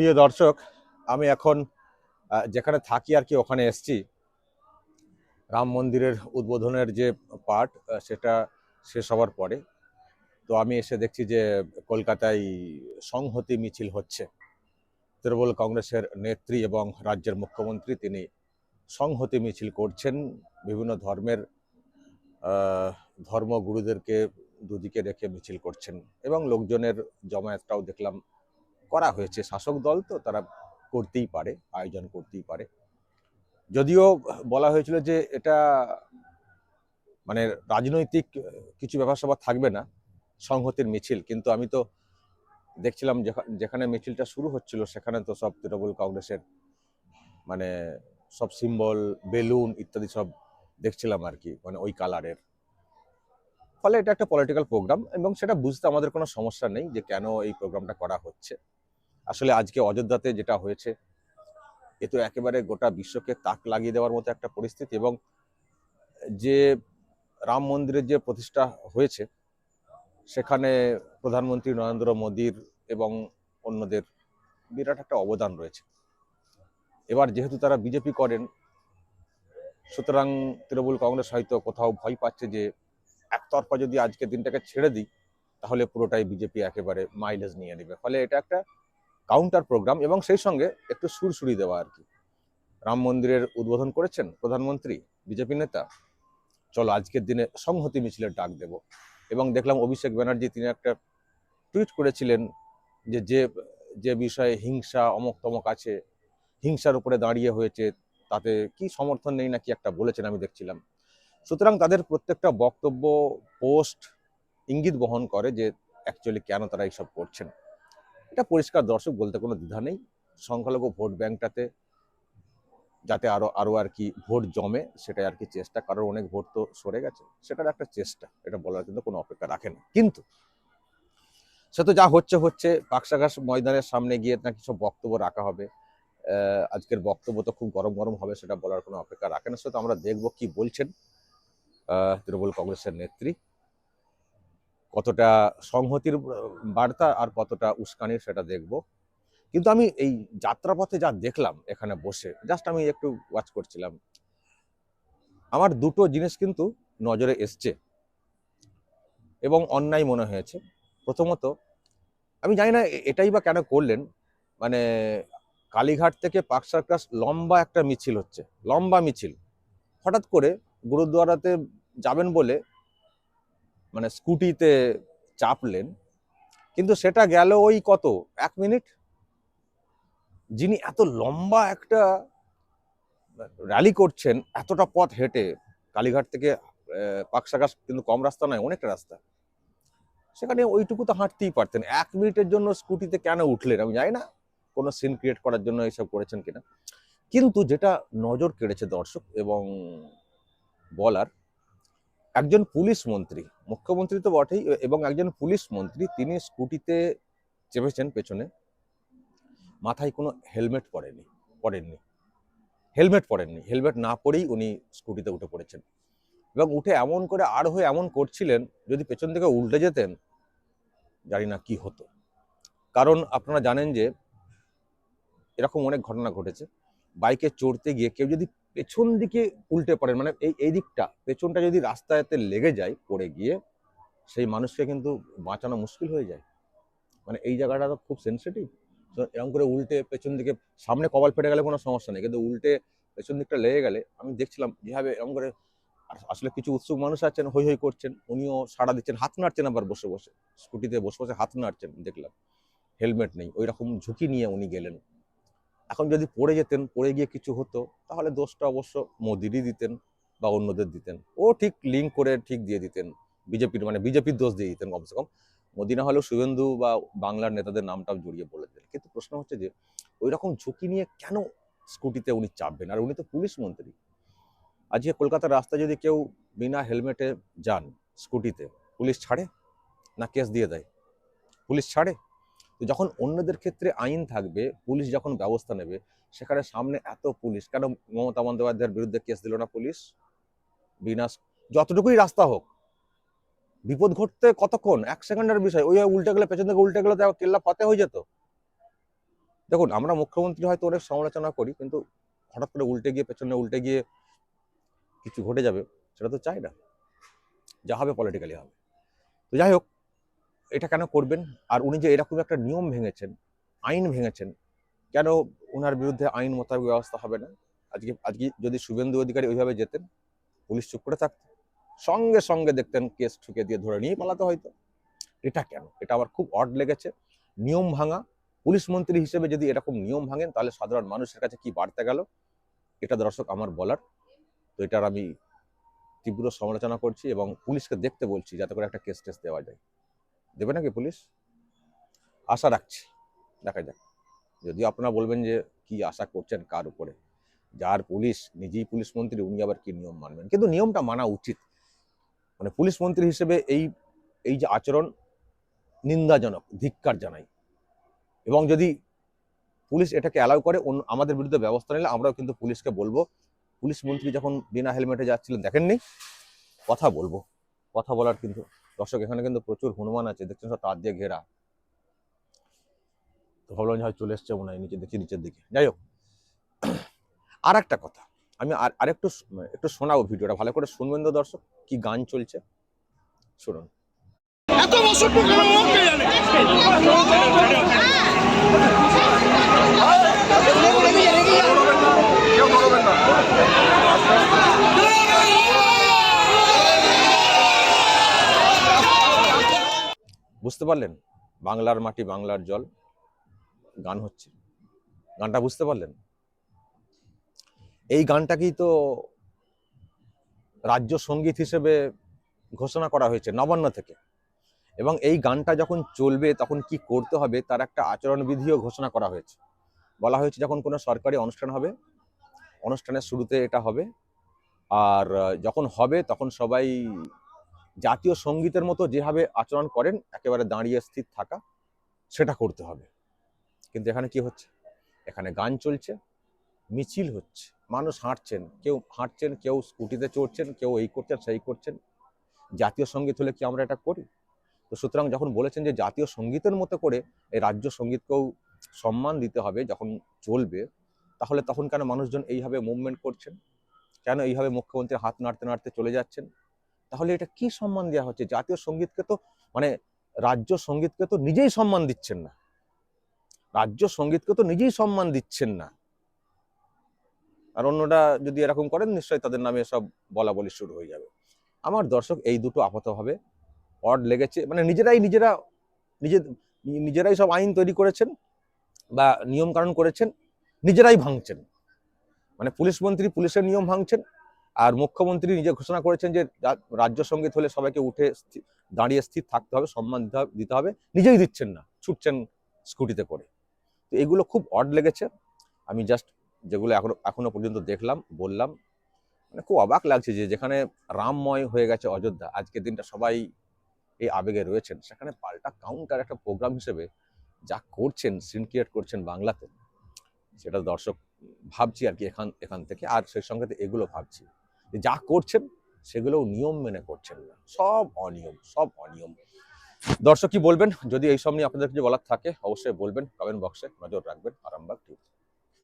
প্রিয় দর্শক, আমি এখন যেখানে থাকি আর কি, ওখানে এসছি। রাম মন্দিরের উদ্বোধনের যে পার্ট সেটা শেষ হওয়ার পরে। তো আমি এসে দেখছি যে কলকাতায় সংহতি মিছিল হচ্ছে। তৃণমূল কংগ্রেসের নেত্রী এবং রাজ্যের মুখ্যমন্ত্রী তিনি সংহতি মিছিল করছেন। বিভিন্ন ধর্মের ধর্মগুরুদেরকে দুদিকে রেখে মিছিল করছেন এবং লোকজনের জমায়েতটাও দেখলাম করা হয়েছে। শাসক দল তো তারা করতেই পারে, আয়োজন করতেই পারে। যদিও বলা হয়েছিল যে এটা মানে রাজনৈতিক কিছু ব্যাপার স্যাপার থাকবে না, সংহতির মিছিল। কিন্তু আমি তো দেখছিলাম যেখা- যেখানে মিছিলটা শুরু হচ্ছিল, সেখানে তো সব তৃণমূল কংগ্রেসের মানে সব সিম্বল, বেলুন ইত্যাদি সব দেখছিলাম আর কি মানে ওই কালারের। ফলে এটা একটা পলিটিক্যাল প্রোগ্রাম এবং সেটা বুঝতে আমাদের কোনো সমস্যা নেই যে কেন এই প্রোগ্রামটা করা হচ্ছে। আসলে আজকে অযোধ্যাতে যেটা হয়েছে, এ তো একেবারে গোটা বিশ্বকে তাক লাগিয়ে দেওয়ার মতো একটা পরিস্থিতি এবং যে রাম মন্দিরের যে প্রতিষ্ঠা হয়েছে, সেখানে প্রধানমন্ত্রী নরেন্দ্র মোদীর এবং অন্যদের বিরাট একটা অবদান রয়েছে। এবার যেহেতু তারা বিজেপি করেন, সুতরাং তৃণমূল কংগ্রেস হয়তো কোথাও ভয় পাচ্ছে যে, একতরফা যদি আজকে দিনটাকে ছেড়ে দিই, তাহলে পুরোটাই বিজেপি একেবারে মাইলেজ নিয়ে নেবে। ফলে এটা একটা কাউন্টার প্রোগ্রাম এবং সেই সঙ্গে একটু সুরসুরি দেওয়া আর কি। রাম মন্দিরের উদ্বোধন করেছেন প্রধানমন্ত্রী, বিজেপি নেতা। চলো আজকের দিনে সংহতি মিছিলের ডাক দেব। এবং দেখলাম অভিষেক ব্যানার্জি তিনি একটা টুইট করেছিলেন যে যে যে বিষয়ে হিংসা অমক তমক আছে, হিংসার উপরে দাঁড়িয়ে হয়েছে, তাতে কি সমর্থন নেই নাকি একটা বলেছেন আমি দেখছিলাম। সুতরাং তাদের প্রত্যেকটা বক্তব্য, পোস্ট, ইঙ্গিত বহন করে যে অ্যাকচুয়ালি কেন তারা এইসব করছেন। এটা পরিষ্কার দর্শক বলতে কোনো দ্বিধা নেই। সংখ্যালঘু ভোট ব্যাংকটাতে যাতে আরও আরও আর কি ভোট জমে, সেটাই আর কি চেষ্টা। কারোর অনেক ভোট তো সরে গেছে, সেটার একটা চেষ্টা। এটা বলার কিন্তু কোনো অপেক্ষা রাখে না। কিন্তু সে তো যা হচ্ছে হচ্ছে। পাকসাঘাস ময়দানের সামনে গিয়ে নাকি সব বক্তব্য রাখা হবে। আজকের বক্তব্য তো খুব গরম গরম হবে, সেটা বলার কোনো অপেক্ষা রাখে না। সেটা আমরা দেখব কি বলছেন তৃণমূল কংগ্রেসের নেত্রী। কতটা সংহতির বার্তা আর কতটা উস্কানির সেটা দেখব। কিন্তু আমি এই যাত্রাপথে যা দেখলাম এখানে বসে জাস্ট আমি একটু ওয়াচ করছিলাম। আমার দুটো জিনিস কিন্তু নজরে এসছে এবং অন্যায় মনে হয়েছে। প্রথমত, আমি জানি না এটাই বা কেন করলেন মানে কালীঘাট থেকে পাক সার্কাস লম্বা একটা মিছিল হচ্ছে, লম্বা মিছিল। হঠাৎ করে গুরুদ্বারাতে যাবেন বলে মানে স্কুটিতে চাপলেন, কিন্তু সেটা গেল ওই কত? এক মিনিট? যিনি এত লম্বা একটা র্যালি করছেন, এতটা পথ হেঁটে, কালীঘাট থেকে পাকসাগাস কিন্তু কম রাস্তা নয়, অনেকটা রাস্তা। সেখানে ওইটুকু তো হাঁটতেই পারতেন। এক মিনিটের জন্য স্কুটিতে কেন উঠলেন? আমি জানি না। কোনো সিন ক্রিয়েট করার জন্য এইসব করেছেন কিনা। কিন্তু যেটা নজর কেড়েছে দর্শক এবং বলার একজন পুলিশ মন্ত্রী, মুখ্যমন্ত্রী তো বটেই, এবং একজন পুলিশ মন্ত্রী, তিনি স্কুটিতে চেপেছেন পেছনে, মাথায় কোনো হেলমেট পরেনি পরেননি হেলমেট পরেননি হেলমেট না পরেই উনি স্কুটিতে উঠে পড়েছেন। এবং উঠে এমন করে আর হয়ে এমন করছিলেন, যদি পেছন থেকে উল্টে যেতেন, জানি না কি হতো। কারণ আপনারা জানেন যে, এরকম অনেক ঘটনা ঘটেছে, বাইকে চড়তে গিয়ে কেউ যদি পেছন দিকে উল্টে পড়েন মানে এই এই দিকটা, পেছনটা যদি রাস্তাতে লেগে যায় পড়ে গিয়ে, সেই মানুষকে কিন্তু বাঁচানো মুশকিল হয়ে যায়। মানে এই জায়গাটা তো খুব সেন্সিটিভ এরকম করে উল্টে পেছন দিকে সামনে কপাল ফেটে গেলে কোনো সমস্যা নেই, কিন্তু উল্টে পেছন দিকটা লেগে গেলে, আমি দেখছিলাম যেভাবে এরকম করে আসলে কিছু উৎসুক মানুষ আছেন, হই হই করছেন, উনিও সাড়া দিচ্ছেন, হাত নাড়ছেন আবার বসে বসে, স্কুটিতে বসে বসে হাত নাড়ছেন, দেখলাম। হেলমেট নেই ওই রকম ঝুঁকি নিয়ে উনি গেলেন। এখন যদি পড়ে যেতেন, পড়ে গিয়ে কিছু হতো, তাহলে দোষটা অবশ্য মোদিরই দিতেন বা অন্যদের দিতেন। ও ঠিক লিঙ্ক করে ঠিক দিয়ে দিতেন। বিজেপির মানে বিজেপির দোষ দিয়ে দিতেন কমসে কম। মোদি না হলেও শুভেন্দু বা বাংলার নেতাদের নামটাও জড়িয়ে বলে দিতেন কিন্তু প্রশ্ন হচ্ছে যে ওই রকম ঝুঁকি নিয়ে কেন স্কুটিতে উনি চাপবেন? আর উনি তো পুলিশ মন্ত্রী। আজকে কলকাতার রাস্তায় যদি কেউ বিনা হেলমেটে যান স্কুটিতে, পুলিশ ছাড়ে না কেস দিয়ে দেয়? পুলিশ ছাড়ে? তো যখন অন্যদের ক্ষেত্রে আইন থাকবে, পুলিশ যখন ব্যবস্থা নেবে, সেখানে সামনে এত পুলিশ, কেন মমতা বন্দ্যোপাধ্যায়ের বিরুদ্ধে কেস দিল না পুলিশ? বিনা যতটুকুই রাস্তা হোক। বিপদ ঘটতে কতক্ষণ? এক সেকেন্ডের বিষয়। ওই উল্টে গেলে, পেছন থেকে উল্টে গেলে তো কেল্লা ফতে হয়ে যেত। দেখুন, আমরা মুখ্যমন্ত্রী হয়তো অনেক সমালোচনা করি, কিন্তু হঠাৎ করে উল্টে গিয়ে, পেছনে উল্টে গিয়ে কিছু ঘটে যাবে, সেটা তো চাই না। যা হবে পলিটিক্যালি হবে। তো যাই হোক এটা কেন করবেন? আর উনি যে এরকম একটা নিয়ম ভেঙেছেন, আইন ভেঙেছেন, কেন ওনার বিরুদ্ধে আইন মোতাবেক ব্যবস্থা হবে না? আজকে আজকে যদি শুভেন্দু অধিকারী ওইভাবে যেতেন, পুলিশ চুপ করে থাকতো। সঙ্গে সঙ্গে দেখতেন কেস ঠুকে দিয়ে ধরে নিয়ে পালাতে হয়তো। এটা কেন? এটা আমার খুব অড লেগেছে। নিয়ম ভাঙা। পুলিশ মন্ত্রী হিসেবে যদি এরকম নিয়ম ভাঙেন, তাহলে সাধারণ মানুষের কাছে কি বাড়তে গেল? এটা দর্শক আমার বলার। তো এটার আমি তীব্র সমালোচনা করছি এবং পুলিশকে দেখতে বলছি যাতে করে একটা কেস টেস দেওয়া যায়। দেবে নাকি পুলিশ? আশা রাখছি। দেখা যাক। যদিও আপনারা বলবেন যে কি আশা করছেন কার উপরে। যার পুলিশ, নিজেই পুলিশ মন্ত্রী, উনি আবার কি নিয়ম মানবেন? কিন্তু নিয়মটা মানা উচিত। মানে পুলিশ মন্ত্রী হিসেবে এই এই যে আচরণ নিন্দাজনক, ধিক্কার জানাই। এবং যদি পুলিশ এটাকে অ্যালাউ করে আমাদের বিরুদ্ধে ব্যবস্থা নিলে আমরাও কিন্তু পুলিশকে বলব। পুলিশ মন্ত্রী যখন বিনা হেলমেটে যাচ্ছিলেন, দেখেননি? কথা বলব। কথা বলার কিন্তু দর্শক এখানে কিন্তু প্রচুর হনুমান আছে দেখছেন সব তার দিয়ে ঘেরা। তো ভাবলাম যে হয়তো চলে এসছে মনে হয় নিচে দেখছি নিচের দিকে। যাই হোক আর একটা কথা আমি আর আরেকটু শ- একটু শোনাবো ভিডিওটা ভালো করে শুনবেন তো দর্শক কি গান চলছে? শুনুন। এত বছর জানে বুঝতে পারলেন? বাংলার মাটি বাংলার জল, গান হচ্ছে। গানটা বুঝতে পারলেন? এই গানটাকেই তো রাজ্য সংগীত হিসেবে ঘোষণা করা হয়েছে, নবান্ন থেকে। এবং এই গানটা যখন চলবে, তখন কি করতে হবে, তার একটা আচরণবিধিও ঘোষণা করা হয়েছে। বলা হয়েছে যখন কোনো সরকারি অনুষ্ঠান হবে, অনুষ্ঠানের শুরুতে এটা হবে। আর যখন হবে, তখন সবাই জাতীয় সঙ্গীতের মতো যেভাবে আচরণ করেন, একেবারে দাঁড়িয়ে স্থির থাকা, সেটা করতে হবে। কিন্তু এখানে কি হচ্ছে? এখানে গান চলছে, মিছিল হচ্ছে, মানুষ হাঁটছেন, কেউ হাঁটছেন, কেউ স্কুটিতে চড়ছেন, কেউ এই করছেন, সেই করছেন। জাতীয় সংগীত হলে কি আমরা এটা করি? তো সুতরাং যখন বলেছেন যে জাতীয় সঙ্গীতের মতো করে এই রাজ্য সঙ্গীতকেও সম্মান দিতে হবে যখন চলবে, তাহলে তখন কেন মানুষজন এইভাবে মুভমেন্ট করছেন? কেন এইভাবে মুখ্যমন্ত্রী হাত নাড়তে নাড়তে চলে যাচ্ছেন? তাহলে এটা কি সম্মান দেওয়া হচ্ছে? জাতীয় সঙ্গীতকে তো মানে রাজ্য সঙ্গীতকে তো নিজেই সম্মান দিচ্ছেন না। রাজ্য সঙ্গীতকে তো নিজেই সম্মান দিচ্ছেন না। আর অন্যরা যদি এরকম করেন, নিশ্চয়ই তাদের নামে সব বলা বলি শুরু হয়ে যাবে। আমার দর্শক, এই দুটো আপাতভাবে অড লেগেছে মানে নিজেরাই নিজেরা, নিজে, নিজেরাই সব আইন তৈরি করেছেন বা নিয়ম কানুন করেছেন, নিজেরাই ভাঙছেন। মানে পুলিশ মন্ত্রী পুলিশের নিয়ম ভাঙছেন আর মুখ্যমন্ত্রী নিজে ঘোষণা করেছেন যে রাজ্য সংগীত হলে সবাইকে উঠে দাঁড়িয়ে স্থির থাকতে হবে, সম্মান দিতে হবে- নিজেই দিচ্ছেন না, ছুটছেন স্কুটিতে করে। তো এগুলো খুব অড লেগেছে। আমি জাস্ট যেগুলো এখনও এখনও পর্যন্ত দেখলাম, বললাম। মানে খুব অবাক লাগছে যে যেখানে রামময় হয়ে গেছে অযোধ্যা আজকের দিনটা সবাই এই আবেগে রয়েছেন, সেখানে পাল্টা কাউন্টার একটা প্রোগ্রাম হিসেবে যা করছেন সিন ক্রিয়েট করছেন বাংলাতে, সেটা দর্শক ভাবছি আর কি এখান এখান থেকে। আর সেই সঙ্গে এগুলো ভাবছি। যে করছেন, সেগুলোও নিয়ম মেনে করছেন না। সব অনিয়ম সব অনিয়ম। দর্শক কি বলবেন? যদি এইসব নিয়ে আপনাদের কিছু বলার থাকে, অবশ্যই বলবেন। কমেন্ট বক্সে নজর রাখবেন, আরামবাগ টিভি